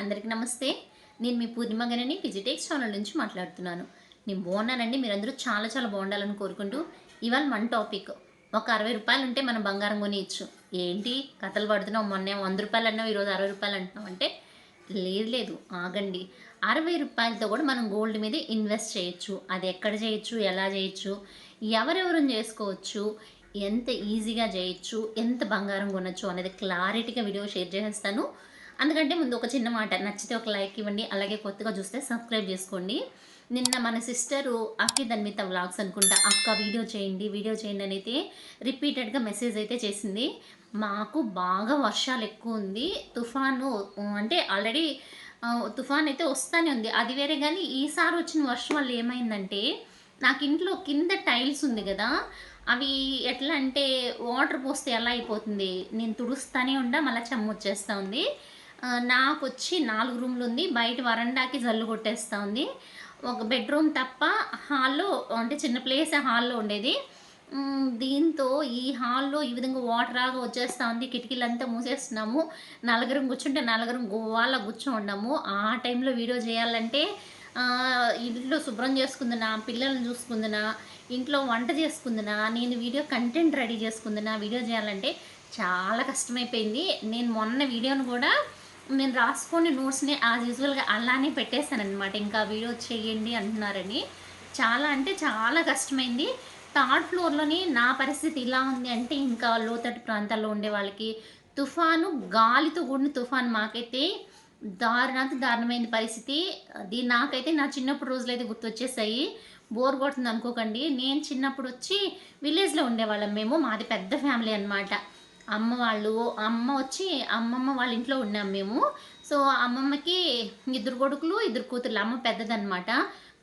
అందరికీ నమస్తే. నేను మీ పూర్ణిమ గనని ఫిజిటెక్స్ ఛానల్ నుంచి మాట్లాడుతున్నాను. నేను బాగున్నానండి మీరందరూ చాలా చాలా బాగుండాలని కోరుకుంటూ ఇవాళ మన టాపిక్. ఒక అరవై రూపాయలు ఉంటే మనం బంగారం కొనియచ్చు. ఏంటి? కథలు పడుతున్నాం మొన్న వంద రూపాయలు అన్నావు ఈరోజు అరవై రూపాయలు అంటున్నాం అంటే లేదు లేదు ఆగండి. అరవై రూపాయలతో కూడా మనం గోల్డ్ మీద ఇన్వెస్ట్ చేయొచ్చు. అది ఎక్కడ చేయొచ్చు? ఎలా చేయొచ్చు? ఎవరెవరు చేసుకోవచ్చు? ఎంత ఈజీగా చేయొచ్చు? ఎంత బంగారం కొనొచ్చు? అనేది క్లారిటీగా వీడియో షేర్ చేసేస్తాను. అందుకంటే ముందు ఒక చిన్న మాట నచ్చితే ఒక లైక్ ఇవ్వండి అలాగే కొత్తగా చూస్తే సబ్స్క్రైబ్ చేసుకోండి. నిన్న మన సిస్టరు అక్కి ధన్మిత వ్లాగ్స్ అనుకుంటా అక్క వీడియో చేయండి వీడియో చేయండి అని అయితే రిపీటెడ్గా మెసేజ్ అయితే చేసింది. మాకు బాగా వర్షాలు ఎక్కువ ఉంది తుఫాను అంటే ఆల్రెడీ తుఫాన్ అయితే వస్తూనే ఉంది. అది వేరే కానీ ఈసారి వచ్చిన వర్షం వల్ల ఏమైందంటే నాకు ఇంట్లో కింద టైల్స్ ఉంది కదా అవి ఎట్లా అంటే వాటర్ పోస్తే ఎలా అయిపోతుంది? నేను తుడుస్తూనే ఉండా మళ్ళీ చెమ్మ వచ్చేస్తూ ఉంది. నాకు వచ్చి నాలుగు రూమ్లు ఉంది బయట వరండాకి జల్లు కొట్టేస్తూ ఉంది. ఒక బెడ్రూమ్ తప్ప హాల్లో అంటే చిన్న ప్లేస్ హాల్లో ఉండేది. దీంతో ఈ హాల్లో ఈ విధంగా వాటర్ రాగా వచ్చేస్తూ ఉంది. కిటికీలంతా మూసేస్తున్నాము. నలుగురం కూర్చుంటే నలుగురం గోవాల కూర్చోండాము. ఆ టైంలో వీడియో చేయాలంటే ఇంట్లో శుభ్రం చేసుకుందినా పిల్లల్ని చూసుకుందునా ఇంట్లో వంట చేసుకుందునా నేను వీడియో కంటెంట్ రెడీ చేసుకుందినా వీడియో చేయాలంటే చాలా కష్టమైపోయింది. నేను మొన్న వీడియోను కూడా నేను రాసుకొని నోట్స్ని యాజ్ యూజువల్గా అలానే పెట్టేశాను అనమాట ఇంకా వీడియో చేయండి అంటున్నారని. చాలా అంటే చాలా కష్టమైంది. థర్డ్ ఫ్లోర్లోని నా పరిస్థితి ఇలా ఉంది అంటే ఇంకా లోతట్టు ప్రాంతాల్లో ఉండే వాళ్ళకి తుఫాను గాలితో కూడిన తుఫాను మాకైతే దారుణాంత దారుణమైన పరిస్థితి. అది నాకైతే నా చిన్నప్పుడు రోజులు అయితే గుర్తొచ్చేసాయి. బోర్ కొడుతుంది అనుకోకండి. నేను చిన్నప్పుడు వచ్చి విలేజ్లో ఉండేవాళ్ళం మేము. మాది పెద్ద ఫ్యామిలీ అన్నమాట. అమ్మ వాళ్ళు అమ్మ వచ్చి అమ్మమ్మ వాళ్ళ ఇంట్లో ఉన్నాం మేము. సో అమ్మమ్మకి ఇద్దరు కొడుకులు ఇద్దరు కూతుర్లు. అమ్మ పెద్దదనమాట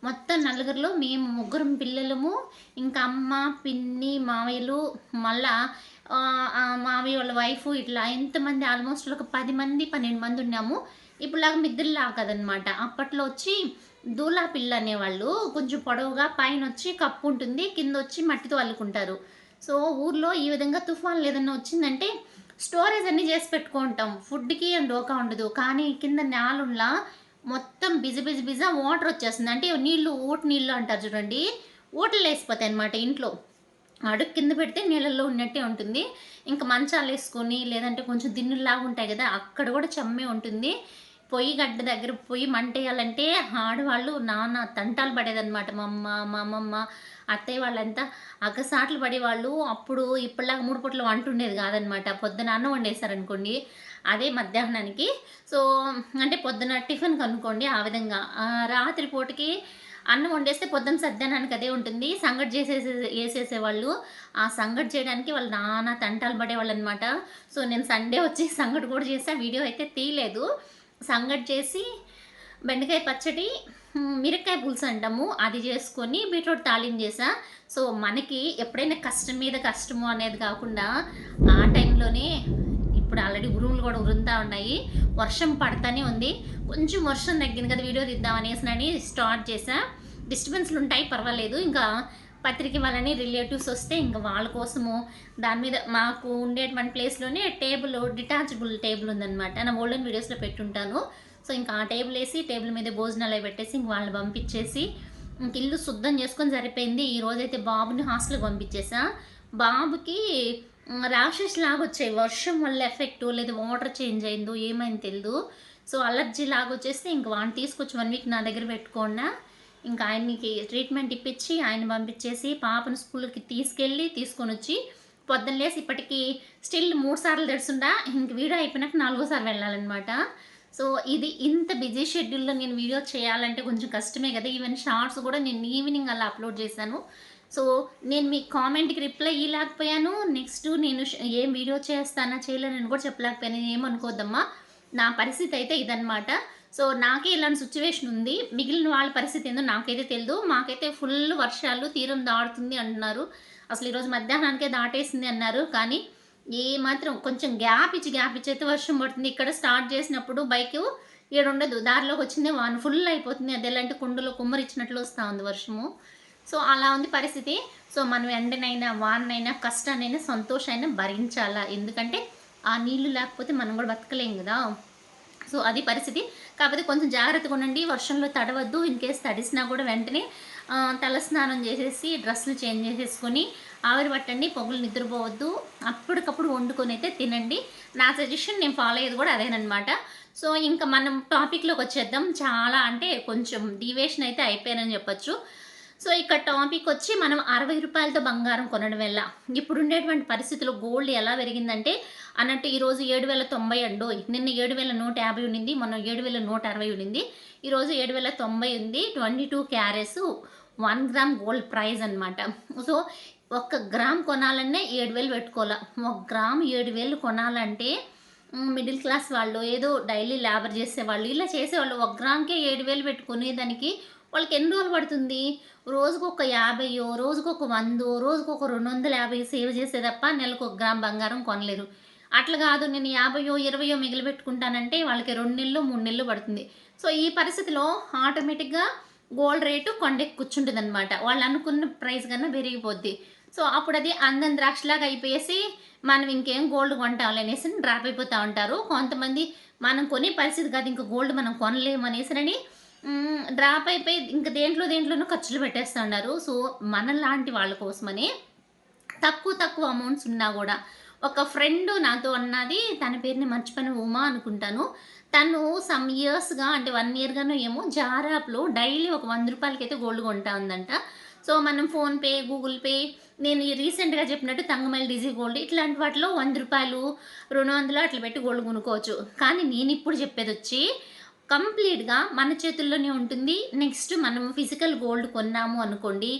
మొత్తం నలుగురిలో మేము ముగ్గురం పిల్లలము. ఇంకా అమ్మ పిన్ని మావయ్యలు మళ్ళా మామయ్య మావయ్య వాళ్ళ వైఫ్ ఇట్లా ఎంతమంది ఆల్మోస్ట్ ఒక పది మంది పన్నెండు మంది ఉన్నాము. ఇప్పుడులాగా మిద్దరులా కదనమాట అప్పట్లో వచ్చి దూలా పిల్ల అనేవాళ్ళు. కొంచెం పొడవుగా పైన వచ్చి కప్పు ఉంటుంది. కింద వచ్చి మట్టితో అల్లుకుంటారు. సో ఊర్లో ఈ విధంగా తుఫాన్లు ఏదైనా వచ్చిందంటే స్టోరేజ్ అన్నీ చేసి పెట్టుకుంటాం. ఫుడ్కి ఏం డోకా ఉండదు. కానీ కింద నేలులా మొత్తం బిజి బిజి బిజా వాటర్ వచ్చేస్తుంది. అంటే నీళ్ళు ఊట నీళ్ళు అంటారు చూడండి. ఊటలు వేసిపోతాయి అనమాట ఇంట్లో. అడుగు కింద పెడితే నీళ్ళల్లో ఉన్నట్టే ఉంటుంది. ఇంకా మంచాలు వేసుకొని లేదంటే కొంచెం దిన్నులాగా ఉంటాయి కదా అక్కడ కూడా చెమ్మే ఉంటుంది. పొయ్యి గడ్డ దగ్గర పొయ్యి మంటేయాలంటే ఆడవాళ్ళు నాన్న తంటాలు పడేదన్నమాట. మా అమ్మ మా అమ్మమ్మ అత్తయ్య వాళ్ళంతా అగసాట్లు పడేవాళ్ళు. అప్పుడు ఇప్పటిలాగా మూడు పూటలు వంట ఉండేది కాదనమాట పొద్దున అన్నం వండేశారనుకోండి అదే మధ్యాహ్నానికి. సో అంటే పొద్దున టిఫిన్ కనుక్కోండి ఆ విధంగా. రాత్రి పూటకి అన్నం వండేస్తే పొద్దున్న సద్దానానికి అదే ఉంటుంది. సంగటి చేసేసే వేసేసేవాళ్ళు ఆ సంగటి చేయడానికి వాళ్ళు నానా తంటాలు పడేవాళ్ళు అనమాట సో నేను సండే వచ్చి సంగటి కూడా చేసా వీడియో అయితే తీయలేదు. సంగటి చేసి బెండకాయ పచ్చడి మ్, పులుసు అంటాము. అది చేసుకొని బీట్రూట్ తాలింపు చేసా. సో మనకి ఎప్పుడైనా కష్టం మీద కష్టము అనేది కాకుండా ఆ టైంలోనే ఇప్పుడు ఆల్రెడీ ఉరుములు కూడా ఉరుంతా ఉన్నాయి. వర్షం పడతానే ఉంది. కొంచెం వర్షం తగ్గింది కదా వీడియో తీద్దాం అనేసి స్టార్ట్ చేసా. డిస్టర్బెన్స్లు ఉంటాయి పర్వాలేదు. ఇంకా పత్రిక వాళ్ళని రిలేటివ్స్ వస్తే ఇంకా వాళ్ళ కోసము దాని మీద మాకు ఉండేటువంటి ప్లేస్లోనే టేబుల్ డిటాచబుల్ టేబుల్ ఉందన్నమాట. నా ఓల్డెన్ వీడియోస్లో పెట్టుంటాను. సో ఇంకా ఆ టేబుల్ వేసి టేబుల్ మీద భోజనాలు అవి పెట్టేసి ఇంక వాళ్ళని పంపించేసి ఇంక ఇల్లు శుద్ధం చేసుకొని సరిపోయింది. ఈ రోజైతే బాబుని హాస్టల్కి పంపించేసా. బాబుకి ర్యాషెస్ లాగా వచ్చాయి. వర్షం వల్ల ఎఫెక్ట్ లేదా. వాటర్ చేంజ్ అయిందో ఏమైంది తెలియదు సో అలర్జీ లాగా వచ్చేస్తే ఇంక వాడిని తీసుకొచ్చి వన్ వీక్ నా దగ్గర పెట్టుకోండా ఇంకా ఆయనకి ట్రీట్మెంట్ ఇప్పించి ఆయన పంపించేసి పాపను స్కూల్కి తీసుకెళ్ళి తీసుకొని వచ్చి పొద్దున్న లేసి ఇప్పటికీ స్టిల్ మూడు సార్లు తెడుచుండా ఇంక వీడియో అయిపోయినాక నాలుగోసారి వెళ్ళాలన్నమాట. సో ఇది ఇంత బిజీ షెడ్యూల్లో నేను వీడియో చేయాలంటే కొంచెం కష్టమే కదా. ఈవెన్ షార్ట్స్ కూడా నేను ఈవినింగ్ అలా అప్లోడ్ చేశాను. సో నేను మీ కామెంట్కి రిప్లై ఇవ్వలేకపోయాను. నెక్స్ట్ నేను ఏం వీడియో చేస్తానా చేయలేనని కూడా చెప్పలేకపోయాను. ఏమనుకోద్దమ్మా నా పరిస్థితి అయితే ఇదన్నమాట. సో నాకే ఇలాంటి సిచ్యువేషన్ ఉంది. మిగిలిన వాళ్ళ పరిస్థితి ఏందో నాకైతే తెలియదు మాకైతే ఫుల్ వర్షాలు తీరం దాడుతుంది అంటున్నారు. అసలు ఈరోజు మధ్యాహ్నానికే దాటేసింది అన్నారు. కానీ ఏ మాత్రం కొంచెం గ్యాప్ ఇచ్చి గ్యాప్ ఇచ్చి అయితే వర్షం పడుతుంది. ఇక్కడ స్టార్ట్ చేసినప్పుడు బైక్ ఏడు ఉండదు. దారిలోకి వచ్చింది వాన్. ఫుల్ అయిపోతుంది. అది ఎలాంటి కుండలో కుమ్మరిచ్చినట్లు వస్తూ ఉంది వర్షము. సో అలా ఉంది పరిస్థితి. సో మనం ఎండనైనా వానైనా కష్టానైనా సంతోషాన్ని భరించాలా? ఎందుకంటే ఆ నీళ్ళు లేకపోతే మనం కూడా బతకలేం కదా. సో అది పరిస్థితి. కాకపోతే కొంచెం జాగ్రత్తగా ఉండండి. వర్షంలో తడవద్దు. ఇన్ కేస్ తడిసినా కూడా వెంటనే తలస్నానం చేసేసి డ్రెస్సులు చేంజ్ చేసేసుకొని ఆవిరి పట్టండి. పొగలు నిద్రపోవద్దు. అప్పటికప్పుడు వండుకొని అయితే తినండి. నా సజెషన్ నేను ఫాలో అయ్యేది కూడా అదేనమాట సో ఇంకా మనం టాపిక్లోకి వచ్చేద్దాం. చాలా అంటే కొంచెం డివేషన్ అయితే అయిపోయానని చెప్పొచ్చు. సో ఇక్కడ టాపిక్ వచ్చి మనం అరవై రూపాయలతో బంగారం కొనడం వల్ల ఇప్పుడు ఉండేటువంటి పరిస్థితుల్లో గోల్డ్ ఎలా పెరిగిందంటే అన్నట్టు ఈరోజు ఏడు వేల తొంభై అండు నిన్న ఏడు వేల నూట యాభై ఉండింది మొన్న ఏడు వేల నూట అరవై ఉండింది ఈరోజు ఏడు వేల తొంభై ఉంది twenty two carats one gram gold price అనమాట సో ఒక్క గ్రామ్ కొనాలనే ఏడు వేలు పెట్టుకోవాలి. ఒక గ్రామ్ ఏడు వేలు కొనాలంటే మిడిల్ క్లాస్ వాళ్ళు ఏదో డైలీ లేబర్ చేసేవాళ్ళు ఇలా చేసేవాళ్ళు. ఒక గ్రామ్కే ఏడు వేలు పెట్టుకునే దానికి వాళ్ళకి ఎన్ని రోజులు పడుతుంది? రోజుకు ఒక యాభైయో రోజుకు ఒక వందో రోజుకు ఒక రెండు వందల యాభై సేవ్ చేసే తప్ప నెలకు ఒక గ్రామ్ బంగారం కొనలేరు. అట్లా కాదు నేను యాభైయో ఇరవయో మిగిలిపెట్టుకుంటానంటే వాళ్ళకి రెండు నెలలు మూడు నెలలు పడుతుంది. సో ఈ పరిస్థితిలో ఆటోమేటిక్గా గోల్డ్ రేటు కొండెక్కి కూర్చుంటుంది అనమాట వాళ్ళు అనుకున్న ప్రైస్ కన్నా పెరిగిపోద్ది. సో అప్పుడు అది అందం ద్రాక్షలాగా అయిపోయేసి మనం ఇంకేం గోల్డ్ కొంటాం అనేసి డ్రాప్ అయిపోతూ ఉంటారు. కొంతమంది మనం కొనే పరిస్థితి కాదు ఇంకా గోల్డ్ మనం కొనలేము అనేసినని డ్రాప్ అయిపోయి ఇంకా దేంట్లో దేంట్లోనూ ఖర్చులు పెట్టేస్తున్నారు సో మనలాంటి వాళ్ళ కోసమని తక్కువ తక్కువ అమౌంట్స్ ఉన్నా కూడా ఒక ఫ్రెండ్ నాతో అన్నది తన పేరుని మర్చిపోయిన ఉమా అనుకుంటాను. తను సమ్ ఇయర్స్గా అంటే వన్ ఇయర్గానో ఏమో జారాప్లో డైలీ ఒక వంద రూపాయలకైతే గోల్డ్ కొంటా ఉందంట సో మనం ఫోన్పే గూగుల్ పే నేను రీసెంట్గా చెప్పినట్టు తంగమల్ డిజీ గోల్డ్ ఇట్లాంటి వాటిలో వంద రూపాయలు రెండు వందలు అట్లా పెట్టి గోల్డ్ కొనుక్కోవచ్చు. కానీ నేను ఇప్పుడు చెప్పేది వచ్చి కంప్లీట్గా మన చేతుల్లోనే ఉంటుంది. నెక్స్ట్ మనం ఫిజికల్ గోల్డ్ కొన్నాము అనుకోండి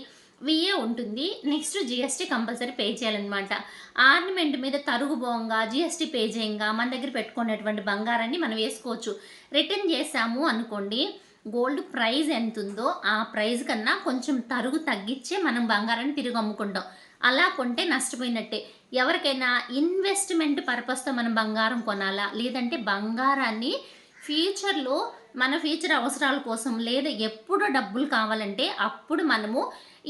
విఏ ఉంటుంది. నెక్స్ట్ జిఎస్టీ కంపల్సరీ పే చేయాలన్నమాట. ఆర్నమెంట్ మీద తరుగు బోంగా జిఎస్టీ పే చేయంగా మన దగ్గర పెట్టుకునేటువంటి బంగారాన్ని మనం వేసుకోవచ్చు. రిటర్న్ చేసాము అనుకోండి గోల్డ్ ప్రైస్ ఎంత ఉందో ఆ ప్రైస్ కన్నా కొంచెం తరుగు తగ్గించే మనం బంగారాన్ని తిరిగి అమ్ముకుంటాం. అలా కొంటే నష్టపోయినట్టే. ఎవరికైనా ఇన్వెస్ట్మెంట్ పర్పస్తో మనం బంగారం కొనాలా? లేదంటే బంగారాన్ని ఫ్యూచర్లో మన ఫ్యూచర్ అవసరాల కోసం లేదా ఎప్పుడు డబ్బులు కావాలంటే అప్పుడు మనము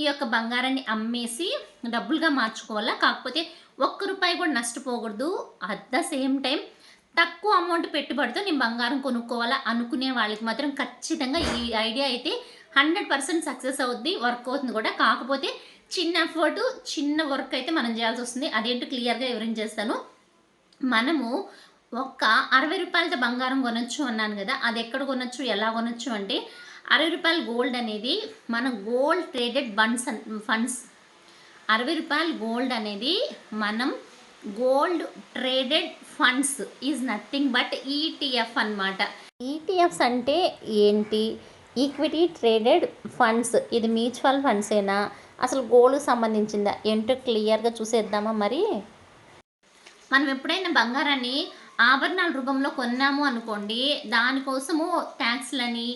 ఈ యొక్క బంగారాన్ని అమ్మేసి డబ్బులుగా మార్చుకోవాలా? కాకపోతే ఒక్క రూపాయి కూడా నష్టపోకూడదు. అట్ ద సేమ్ టైం తక్కువ అమౌంట్ పెట్టుబడితో నేను బంగారం కొనుక్కోవాలా అనుకునే వాళ్ళకి మాత్రం ఖచ్చితంగా ఈ ఐడియా అయితే హండ్రెడ్ పర్సెంట్ సక్సెస్ అవుద్ది వర్క్ అవుతుంది కూడా. కాకపోతే చిన్న ఎఫర్ట్ చిన్న వర్క్ అయితే మనం చేయాల్సి వస్తుంది. అదేంటో క్లియర్గా వివరించేస్తాను. మనము ఒక్క అరవై రూపాయలతో బంగారం కొనొచ్చు అన్నాను కదా అది ఎక్కడ కొనొచ్చు ఎలా కొనొచ్చు అంటే అరవై రూపాయల గోల్డ్ అనేది మన గోల్డ్ ట్రేడెడ్ బండ్స్ ఫండ్స్ అరవై రూపాయల గోల్డ్ అనేది మనం gold traded funds is nothing but ETF అన్నమాట. ఈటీఎఫ్స్ అంటే ఏంటి? ఈక్విటీ ట్రేడెడ్ ఫండ్స్ ఇది మ్యూచువల్ ఫండ్సేనా అసలు గోల్డ్కి సంబంధించిందా? ఏంటో క్లియర్గా చూసేద్దామా మరి? మనం ఎప్పుడైనా బంగారాన్ని ఆభరణాల రూపంలో కొన్నాము అనుకోండి దానికోసము ట్యాక్స్లని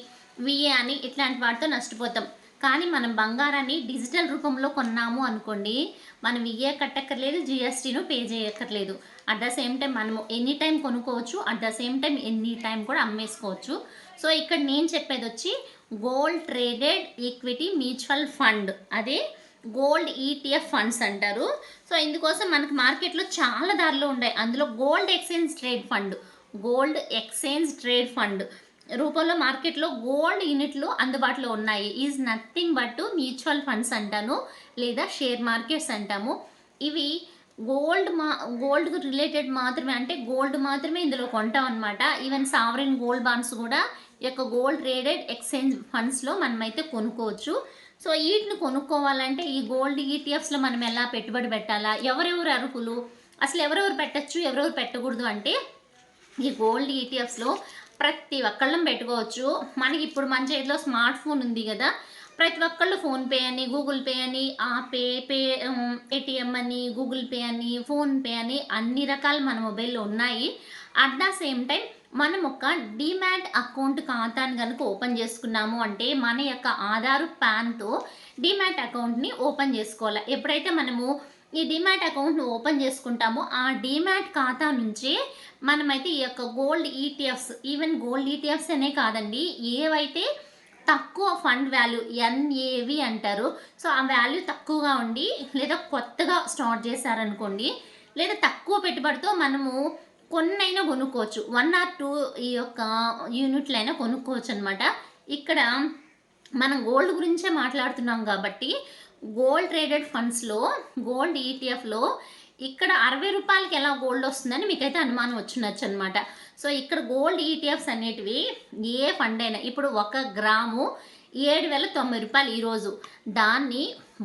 విఏ అని ఇట్లాంటి వాటితో నష్టపోతాం. కానీ మనం బంగారాన్ని డిజిటల్ రూపంలో కొన్నాము అనుకోండి మనం విఏ కట్టక్కర్లేదు జిఎస్టీను పే చేయక్కర్లేదు. అట్ ద సేమ్ టైం మనము ఎనీ టైం కొనుక్కోవచ్చు at the same time any time కూడా అమ్మేసుకోవచ్చు. సో ఇక్కడ నేను చెప్పేది వచ్చి gold traded equity mutual fund అదే గోల్డ్ ఈటీఎఫ్ ఫండ్స్ అంటారు. సో ఇందుకోసం మనకు మార్కెట్లో చాలా దారిలో ఉన్నాయి. అందులో gold exchange trade fund gold exchange trade fund రూపంలో మార్కెట్లో గోల్డ్ యూనిట్లు అందుబాటులో ఉన్నాయి. Is nothing but mutual funds అంటాను లేదా షేర్ మార్కెట్స్ అంటాము. ఇవి గోల్డ్ మా గోల్డ్కు రిలేటెడ్ మాత్రమే అంటే గోల్డ్ మాత్రమే ఇందులో కొంటాం అనమాట ఈవెన్ సావరిన్ గోల్డ్ బాండ్స్ కూడా ఈ యొక్క గోల్డ్ ట్రేడెడ్ ఎక్స్చేంజ్ ఫండ్స్లో మనమైతే కొనుక్కోవచ్చు. సో వీటిని కొనుక్కోవాలంటే ఈ గోల్డ్ ఈటీఎఫ్స్లో మనం ఎలా పెట్టుబడి పెట్టాలా? ఎవరెవరు అర్హులు? అసలు ఎవరెవరు పెట్టచ్చు ఎవరెవరు పెట్టకూడదు అంటే ఈ గోల్డ్ ఈటీఎఫ్స్లో ప్రతి ఒక్కళ్ళం పెట్టుకోవచ్చు. మనకి ఇప్పుడు మన చేతిలో స్మార్ట్ ఫోన్ ఉంది కదా. ప్రతి ఒక్కళ్ళు ఫోన్పే అని గూగుల్ పే అని ఆ పే పే ఏటీఎం అని గూగుల్ పే అని ఫోన్పే అని అన్ని రకాలు మన మొబైల్లో ఉన్నాయి. అట్ ద సేమ్ టైం మనం ఒక డిమ్యాట్ అకౌంట్ ఖాతాను కనుక ఓపెన్ చేసుకున్నాము అంటే మన యొక్క ఆధార్ పాన్తో డిమ్యాట్ అకౌంట్ని ఓపెన్ చేసుకోవాలి. ఎప్పుడైతే మనము ఈ డిమ్యాట్ అకౌంట్ను ఓపెన్ చేసుకుంటామో ఆ డిమ్యాట్ ఖాతా నుంచే మనమైతే ఈ యొక్క gold ETFs even gold ETFs అనే కాదండి ఏవైతే తక్కువ ఫండ్ వాల్యూ ఎన్ఏవి అంటారు సో ఆ వాల్యూ తక్కువగా ఉండి లేదా కొత్తగా స్టార్ట్ చేశారనుకోండి లేదా తక్కువ పెట్టుబడితో మనము కొన్నైనా కొనుక్కోవచ్చు. వన్ ఆర్ టూ ఈ యొక్క యూనిట్లు అయినా కొనుక్కోవచ్చు అనమాట ఇక్కడ మనం గోల్డ్ గురించే మాట్లాడుతున్నాం కాబట్టి గోల్డ్ ట్రేడెడ్ ఫండ్స్లో గోల్డ్ ఈటీఎఫ్లో ఇక్కడ అరవై రూపాయలకి ఎలా గోల్డ్ వస్తుందని మీకైతే అనుమానం వచ్చినచ్చు అనమాట సో ఇక్కడ గోల్డ్ ఈటీఎఫ్స్ అనేటివి ఏ ఫండ్ అయినా ఇప్పుడు ఒక గ్రాము ఏడు వేల తొంభై రూపాయలు ఈరోజు. దాన్ని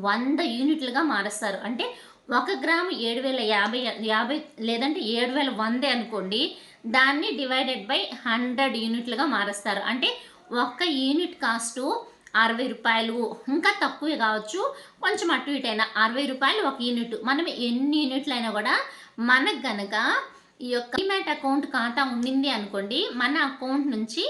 వంద యూనిట్లుగా మారుస్తారు. అంటే ఒక గ్రాము ఏడు వేల యాభై యాభై లేదంటే ఏడు వేల వందే అనుకోండి. దాన్ని డివైడెడ్ బై హండ్రెడ్ యూనిట్లుగా మారుస్తారు. అంటే ఒక్క యూనిట్ కాస్టు అరవై రూపాయలు ఇంకా తక్కువే కావచ్చు. కొంచెం అటు ఇటు అయినా అరవై రూపాయలు ఒక యూనిట్. మనం ఎన్ని యూనిట్లు అయినా కూడా మనకు గనక ఈ యొక్క డిమాట్ అకౌంట్ ఖాతా ఉండింది అనుకోండి మన అకౌంట్ నుంచి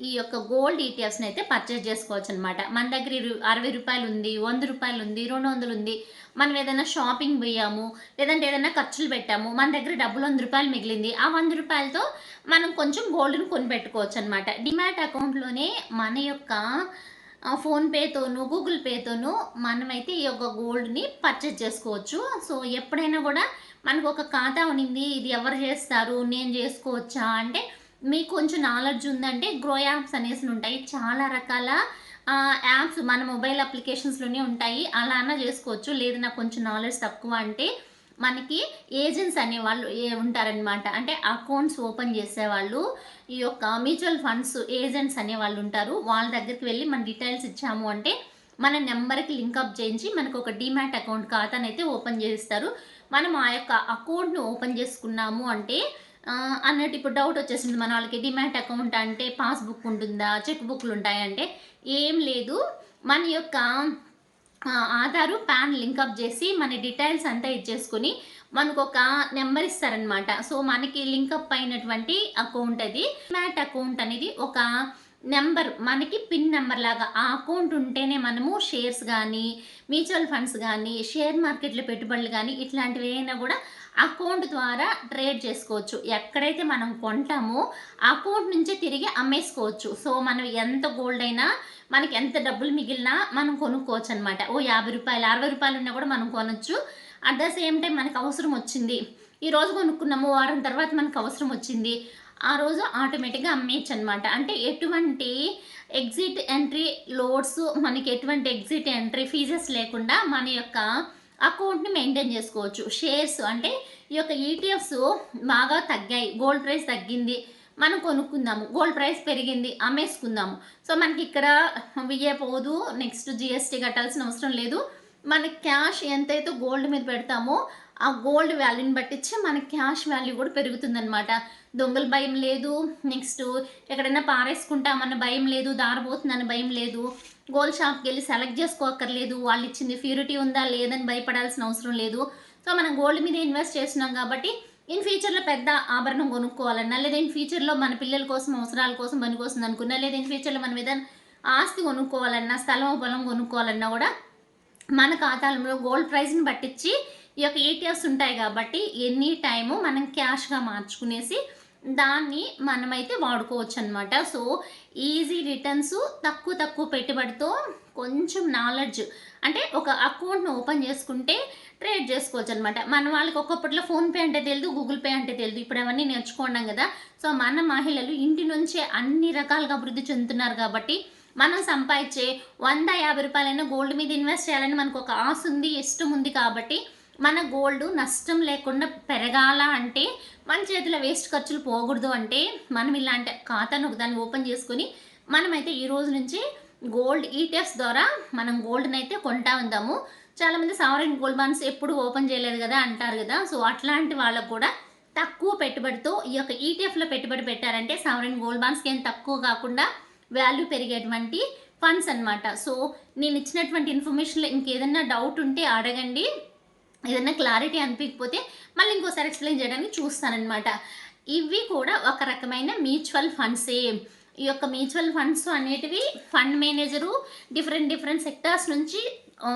ఈ యొక్క గోల్డ్ ఈటీఎఫ్స్ని అయితే పర్చేస్ చేసుకోవచ్చు అనమాట మన దగ్గర అరవై రూపాయలు ఉంది వంద రూపాయలు ఉంది రెండు వందలు ఉంది. మనం ఏదైనా షాపింగ్ పోయాము లేదంటే ఏదైనా ఖర్చులు పెట్టాము మన దగ్గర డబ్బులు వంద రూపాయలు మిగిలింది ఆ వంద రూపాయలతో మనం కొంచెం గోల్డ్ని కొని పెట్టుకోవచ్చు అనమాట డిమాట్ అకౌంట్లోనే మన యొక్క ఫోన్పేతోనూ ఫోన్పేతోను గూగుల్ పేతోనూ మనమైతే ఈ యొక్క గోల్డ్ని పర్చేజ్ చేసుకోవచ్చు. సో ఎప్పుడైనా కూడా మనకు ఒక ఖాతా ఉన్నింది ఇది ఎవరు చేస్తారు నేను చేసుకోవచ్చా అంటే మీకు కొంచెం నాలెడ్జ్ ఉందంటే గ్రో యాప్స్ అనేసి ఉంటాయి. చాలా రకాల యాప్స్ మన మొబైల్ అప్లికేషన్స్లోనే ఉంటాయి. అలా అన్న చేసుకోవచ్చు. లేదు నాకు కొంచెం నాలెడ్జ్ తక్కువ అంటే మనకి ఏజెంట్స్ అనేవాళ్ళు ఏ ఉంటారనమాట అంటే అకౌంట్స్ ఓపెన్ చేసేవాళ్ళు ఈ యొక్క మ్యూచువల్ ఫండ్స్ ఏజెంట్స్ అనేవాళ్ళు ఉంటారు. వాళ్ళ దగ్గరికి వెళ్ళి మన డీటెయిల్స్ ఇచ్చాము అంటే మన నెంబర్కి లింకప్ చేయించి మనకు ఒక డిమాట్ అకౌంట్ ఖాతాను అయితే ఓపెన్ చేస్తారు. మనం ఆ యొక్క అకౌంట్ను ఓపెన్ చేసుకున్నాము అంటే అన్నట్టు ఇప్పుడు డౌట్ వచ్చేసింది మన వాళ్ళకి. డిమాట్ అకౌంట్ అంటే పాస్బుక్ ఉంటుందా? చెక్ బుక్లు ఉంటాయంటే ఏం లేదు. మన యొక్క ఆధారు పాన్ లింకప్ చేసి మన డీటెయిల్స్ అంతా ఇచ్చేసుకుని మనకు ఒక నెంబర్ ఇస్తారనమాట సో మనకి లింకప్ అయినటువంటి అకౌంట్ అది. మ్యాట్ అకౌంట్ అనేది ఒక నెంబర్ మనకి పిన్ నెంబర్ లాగా ఆ అకౌంట్ ఉంటేనే మనము షేర్స్ కానీ మ్యూచువల్ ఫండ్స్ కానీ షేర్ మార్కెట్లో పెట్టుబడులు కానీ ఇట్లాంటివి అయినా కూడా అకౌంట్ ద్వారా ట్రేడ్ చేసుకోవచ్చు. ఎక్కడైతే మనం కొంటామో అకౌంట్ నుంచే తిరిగి అమ్మేసుకోవచ్చు. సో మనం ఎంత గోల్డ్ అయినా మనకి ఎంత డబ్బులు మిగిలినా మనం కొనుక్కోవచ్చు అనమాట ఓ యాభై రూపాయలు అరవై రూపాయలు ఉన్నా కూడా మనం కొనొచ్చు. అట్ ద సేమ్ టైం మనకు అవసరం వచ్చింది. ఈ రోజు కొనుక్కున్నాము వారం తర్వాత మనకు అవసరం వచ్చింది. ఆ రోజు ఆటోమేటిక్గా అమ్మేయచ్చు అనమాట అంటే ఎటువంటి ఎగ్జిట్ ఎంట్రీ లోడ్స్ మనకి ఎటువంటి ఎగ్జిట్ ఎంట్రీ ఫీజెస్ లేకుండా మన యొక్క అకౌంట్ని మెయింటైన్ చేసుకోవచ్చు. షేర్స్ అంటే ఈ యొక్క ఈటీఎఫ్స్ బాగా తగ్గాయి. గోల్డ్ ప్రైస్ తగ్గింది. మనం కొనుక్కుందాము. గోల్డ్ ప్రైస్ పెరిగింది. అమ్మేసుకుందాము. సో మనకి ఇక్కడ వియ్యే పోదు. నెక్స్ట్ జిఎస్టీ కట్టాల్సిన అవసరం లేదు. మన క్యాష్ ఎంతైతే గోల్డ్ మీద పెడతామో ఆ గోల్డ్ వాల్యూని బట్టించి మన క్యాష్ వాల్యూ కూడా పెరుగుతుందనమాట దొంగల భయం లేదు. నెక్స్ట్ ఎక్కడైనా పారేసుకుంటామన్న భయం లేదు. దారిపోతుందన్న భయం లేదు. గోల్డ్ షాప్కి వెళ్ళి సెలెక్ట్ చేసుకోక్కర్లేదు. వాళ్ళు ఇచ్చింది ప్యూరిటీ ఉందా లేదని భయపడాల్సిన అవసరం లేదు. సో మనం గోల్డ్ మీద ఇన్వెస్ట్ చేస్తున్నాం కాబట్టి ఇన్ ఫ్యూచర్లో పెద్ద ఆభరణం కొనుక్కోవాలన్నా లేదా ఇన్ ఫ్యూచర్లో మన పిల్లల కోసం అవసరాల కోసం పనికొస్తుంది అనుకున్నా లేదా ఇన్ ఫ్యూచర్లో మనం ఏదైనా ఆస్తి కొనుక్కోవాలన్నా స్థలం పొలం కొనుక్కోవాలన్నా కూడా మన ఖాతాలో గోల్డ్ ప్రైస్ని పట్టించి ఈ యొక్క ఈటీఎఫ్స్ ఉంటాయి కాబట్టి ఎనీ టైము మనం క్యాష్గా మార్చుకునేసి దాన్ని మనమైతే వాడుకోవచ్చు అనమాట సో ఈజీ రిటర్న్స్ తక్కువ తక్కువ పెట్టుబడితో కొంచెం నాలెడ్జ్ అంటే ఒక అకౌంట్ను ఓపెన్ చేసుకుంటే ట్రేడ్ చేసుకోవచ్చు అనమాట మన వాళ్ళకి ఒక్కప్పట్లో ఫోన్పే అంటే తెలియదు గూగుల్ పే అంటే తెలియదు ఇప్పుడు అవన్నీ నేర్చుకున్నాం కదా. సో మన మహిళలు ఇంటి నుంచే అన్ని రకాలుగా అభివృద్ధి చెందుతున్నారు కాబట్టి మనం సంపాదించే వంద యాభై రూపాయలైనా గోల్డ్ మీద ఇన్వెస్ట్ చేయాలని మనకు ఒక ఆశ ఉంది ఇష్టం ఉంది కాబట్టి మన గోల్డ్ నష్టం లేకుండా పెరగాల అంటే మన చేతిలో వేస్ట్ ఖర్చులు పోకూడదు అంటే మనం ఇలాంటి ఖాతాను ఒకదాన్ని ఓపెన్ చేసుకొని మనమైతే ఈ రోజు నుంచి గోల్డ్ ఈటీఎఫ్స్ ద్వారా మనం గోల్డ్ని అయితే కొంటా ఉందాము చాలామంది సావరెన్ గోల్డ్ బాండ్స్ ఎప్పుడు ఓపెన్ చేయలేదు కదా అంటారు కదా. సో అట్లాంటి వాళ్ళకు కూడా తక్కువ పెట్టుబడితో ఈ యొక్క ఈటీఎఫ్లో పెట్టుబడి పెట్టారంటే సావరెన్ గోల్డ్ బాండ్స్కి ఏం తక్కువ కాకుండా వాల్యూ పెరిగేటువంటి ఫండ్స్ అన్నమాట. సో నేను ఇచ్చినటువంటి ఇన్ఫర్మేషన్లో ఇంకేదన్నా డౌట్ ఉంటే అడగండి. ఏదైనా క్లారిటీ అనిపించకపోతే మళ్ళీ ఇంకోసారి ఎక్స్ప్లెయిన్ చేయడానికి చూస్తానన్నమాట. ఇవి కూడా ఒక రకమైన మ్యూచువల్ ఫండ్సే ఈ యొక్క మ్యూచువల్ ఫండ్స్ అనేటివి fund manager different different sectors నుంచి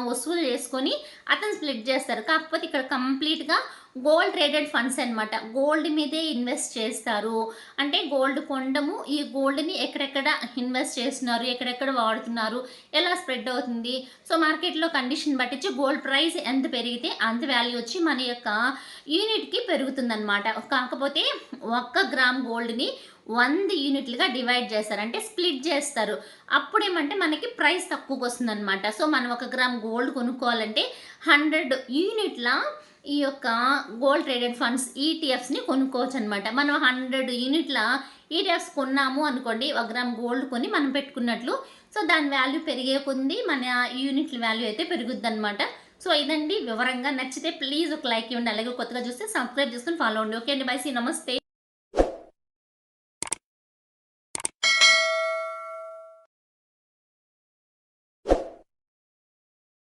వసూలు చేసుకొని అతను స్ప్లిట్ చేస్తారు. కాకపోతే ఇక్కడ కంప్లీట్గా గోల్డ్ ట్రేడెడ్ ఫండ్స్ అన్నమాట. గోల్డ్ మీదే ఇన్వెస్ట్ చేస్తారు. అంటే గోల్డ్ కొండము ఈ గోల్డ్ని ఎక్కడెక్కడ ఇన్వెస్ట్ చేస్తున్నారు ఎక్కడెక్కడ వాడుతున్నారు ఎలా స్ప్రెడ్ అవుతుంది. సో మార్కెట్లో కండిషన్ బట్టించి గోల్డ్ ప్రైస్ ఎంత పెరిగితే అంత వాల్యూ వచ్చి మన యొక్క యూనిట్కి పెరుగుతుందన్నమాట. కాకపోతే ఒక్క గ్రామ్ గోల్డ్ని వంద యూనిట్లుగా డివైడ్ చేస్తారు. అంటే స్ప్లిట్ చేస్తారు. అప్పుడేమంటే మనకి ప్రైస్ తక్కువకి వస్తుంది అనమాట సో మనం ఒక గ్రామ్ గోల్డ్ కొనుక్కోవాలంటే హండ్రెడ్ యూనిట్ల ఈ యొక్క గోల్డ్ ట్రేడెడ్ ఫండ్స్ ఈటీఎఫ్స్ని కొనుక్కోవచ్చు అనమాట మనం హండ్రెడ్ యూనిట్ల ఈటీఎఫ్స్ కొన్నాము అనుకోండి ఒక గ్రామ్ గోల్డ్ కొని మనం పెట్టుకున్నట్లు సో దాని వాల్యూ పెరిగే కొంది మన యూనిట్ల వాల్యూ అయితే పెరుగుద్ది అనమాట సో ఇదండి వివరంగా. నచ్చితే ప్లీజ్ ఒక లైక్ ఇవ్వండి. అలాగే కొత్తగా చూస్తే సబ్స్క్రైబ్ చేసుకుని ఫాలో అవ్వండి ఓకే అండి. బై సీ నమస్తే